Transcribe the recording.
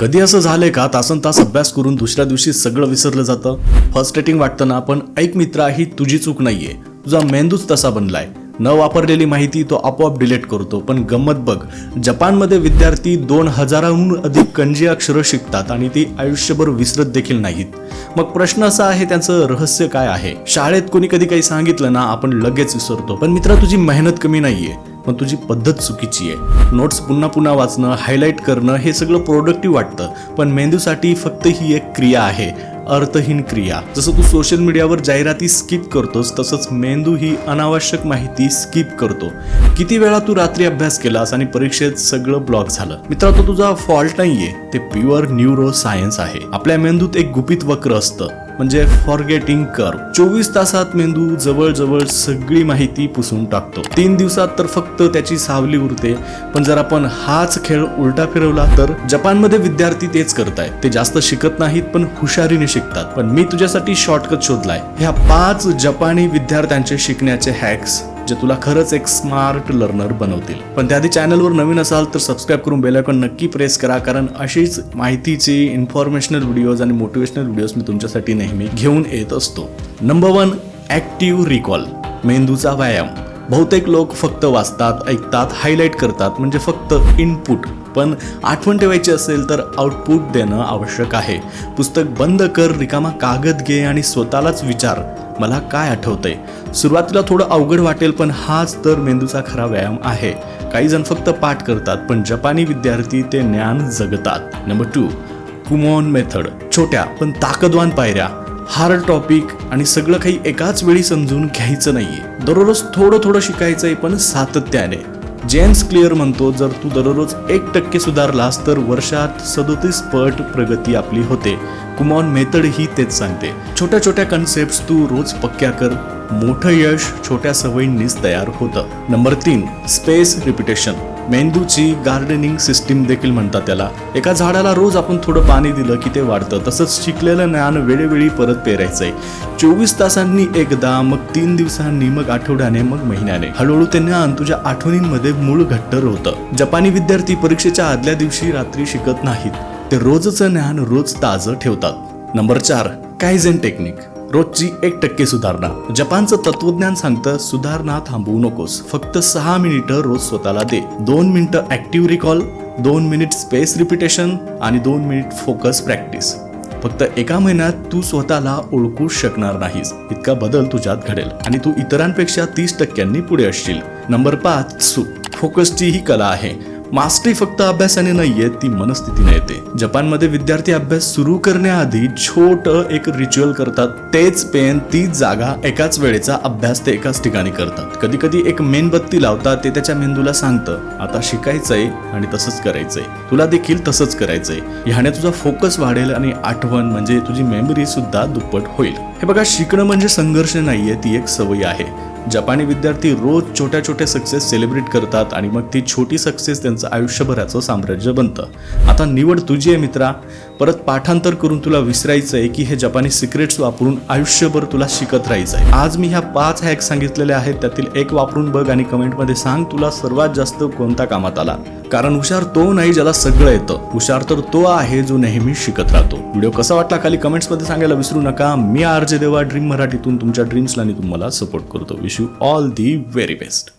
कधी असं झालंय का? तासन तास अभ्यास करून दुसऱ्या दिवशी सगळं विसरलं जातं. फ्रस्ट्रेटिंग वाटतं ना पण ऐक मित्रा ही तुझी चूक नाहीये. तुझा मेंदूच तसा बनलाय. न वापरलेली माहिती तो आपोआप डिलीट करतो. पण गंमत बघ जपानमध्ये विद्यार्थी दोन हजाराहून अधिक कंजी अक्षरं शिकतात आणि ती आयुष्यभर विसरत देखील नाहीत. मग प्रश्न असा आहे त्यांचं रहस्य काय आहे? शाळेत कोणी कधी काही सांगितलं ना आपण लगेच विसरतो. पण मित्रा तुझी मेहनत कमी नाहीये. पण तुझी पद्धत चुकीची आहे. नोट्स पुन्हा पुन्हा वाचणं हायलाईट करणं हे सगळं प्रोडक्टिव्ह वाटतं. पण मेंदूसाठी फक्त ही एक क्रिया आहे अर्थहीन क्रिया. जसं तू सोशल मीडियावर जाहिराती स्किप करतोस तसंच मेंदू ही अनावश्यक माहिती स्किप करतो. किती वेळा तू रात्री अभ्यास केलास आणि परीक्षेत सगळं ब्लॉक झालं? मित्रा तो तुझा फॉल्ट नाहीये. ते प्युअर न्यूरो सायन्स आहे. आपल्या मेंदूत एक गुपित वक्र असतं. म्हणजे फॉरगेटिंग कर चोवीस तासात मेंदू जवळजवळ सगळी माहिती पुसून टाकतो. तीन दिवसात तर फक्त त्याची सावली उरते. पण जर आपण हाच खेळ उलटा फिरवला तर जपानमध्ये विद्यार्थी तेच करतायत ते जास्त शिकत नाहीत पण हुशारीने शिकतात. पण मी तुझ्यासाठी शॉर्टकट शोधलाय. ह्या पाच जपानी विद्यार्थ्यांचे शिकण्याचे हॅक्स जे तुला खरंच एक स्मार्ट लर्नर बनवतील. पण त्याआधी चॅनलवर नवीन असाल तर सबस्क्राईब करून बेलायकॉन नक्की प्रेस करा कारण अशीच माहितीची इन्फॉर्मेशनल व्हिडिओज आणि मोटिवेशनल व्हिडिओज मी तुमच्यासाठी नेहमी घेऊन येत असतो. नंबर वन ॲक्टिव्ह रिकॉल मेंदूचा व्यायाम. बहुतेक लोक फक्त वाचतात ऐकतात हायलाईट करतात म्हणजे फक्त इनपुट पण आठवण ठेवायची असेल तर आउटपुट देणं आवश्यक आहे. पुस्तक बंद कर रिकामा कागद घे आणि स्वतःलाच विचार. मला काय आठवतंय? सुरुवातीला थोडं अवघड वाटेल पण हाच तर मेंदूचा खरा व्यायाम आहे. काही जण फक्त पाठ करतात पण जपानी विद्यार्थी ते ज्ञान जगतात. Number two Kumon method. छोट्या पण ताकदवान पायऱ्या. हार्ड टॉपिक आणि सगळं काही एकाच वेळी समजून घ्यायचं नाहीये. दररोज थोडं थोडं शिकायचंय पण सातत्याने. जेम्स क्लिअर म्हणतो जर तू दररोज एक टक्के सुधारलास तर वर्षात सदोतीस पट प्रगती आपली होते. कुमॉन मेथड ही तेच सांगते. छोट्या छोट्या कन्सेप्ट तू रोज पक्क्या कर. मोठं यश छोट्या सवयींनीच तयार होतं. नंबर तीन स्पेस रिपिटेशन मेंदूची गार्डनिंग सिस्टीम देखील म्हणतात त्याला. एका झाडाला रोज आपण थोडं पाणी दिलं की ते वाढतं. तसंच शिकलेलं ज्ञान वेळोवेळी परत पेरायचं आहे चोवीस तासांनी एकदा मग तीन दिवसांनी मग आठवड्याने मग महिन्याने. हळूहळू ते ज्ञान तुझ्या आठवणींमध्ये मूळ घट्टर होतं. जपानी विद्यार्थी परीक्षेच्या आदल्या दिवशी रात्री शिकत नाहीत. ते रोजचं ज्ञान रोज ताजं ठेवतात. नंबर चार कायझेन टेक्निक. रोजची एक टक्के सुधारणा. जपानचं तत्वज्ञान सांगतं सुधारणा थांबवू नकोस. फक्त सहा मिनिटं रोज स्वतःला दे. दोन मिनिटं ऍक्टिव्ह रिकॉल दोन मिनिट स्पेस रिपिटेशन आणि दोन मिनिट फोकस प्रॅक्टिस फक्त एका महिन्यात तू स्वतःला ओळखू शकणार नाहीस. इतका बदल तुझ्यात घडेल आणि तू इतरांपेक्षा तीस टक्क्यांनी पुढे असशील. नंबर पाच सु. फोकसची ही कला आहे. मास्टरी फक्त अभ्यासाने नाहीये ती मनस्थितीने येते. जपानमध्ये विद्यार्थी अभ्यास सुरू करण्याआधी छोट एक रिच्युअल करतात. तेच पेन तीच जागा एकाच वेळेचा अभ्यास ते एकाच ठिकाणी करतात. कधी कधी एक मेणबत्ती लावतात ते त्याच्या मेंदूला सांगतं आता शिकायचंय आणि तसंच करायचंय. तुला देखील तसंच करायचंय. ह्याने तुझा फोकस वाढेल आणि आठवण म्हणजे तुझी मेमरी सुद्धा दुप्पट होईल. हे बघा शिकणं म्हणजे संघर्ष नाहीये ती एक सवय आहे. जपानी विद्यार्थी रोज छोट्या छोट्या सक्सेस सेलिब्रेट करतात आणि मग ती छोटी सक्सेस त्यांचं आयुष्यभराचं साम्राज्य बनतं. आता निवड तुझी आहे मित्रा. परत पाठांतर करून तुला विसरायचं आहे की हे जपानी सिक्रेट्स वापरून आयुष्यभर तुला शिकत राहायचं आहे. आज मी ह्या पाच हॅक सांगितलेल्या आहेत त्यातील एक वापरून बघ आणि कमेंटमध्ये सांग तुला सर्वात जास्त कोणता कामात आला. कारण हुशार तो नाही ज्याला सगळं येतं. हुशार तर तो आहे जो नेहमी शिकत राहतो. व्हिडिओ कसा वाटला खाली कमेंट्समध्ये सांगायला विसरू नका. मी आर जे देवा ड्रीम मराठीतून तुमच्या ड्रीम्सला आणि तुम्हाला सपोर्ट करतो. Wish you all the very best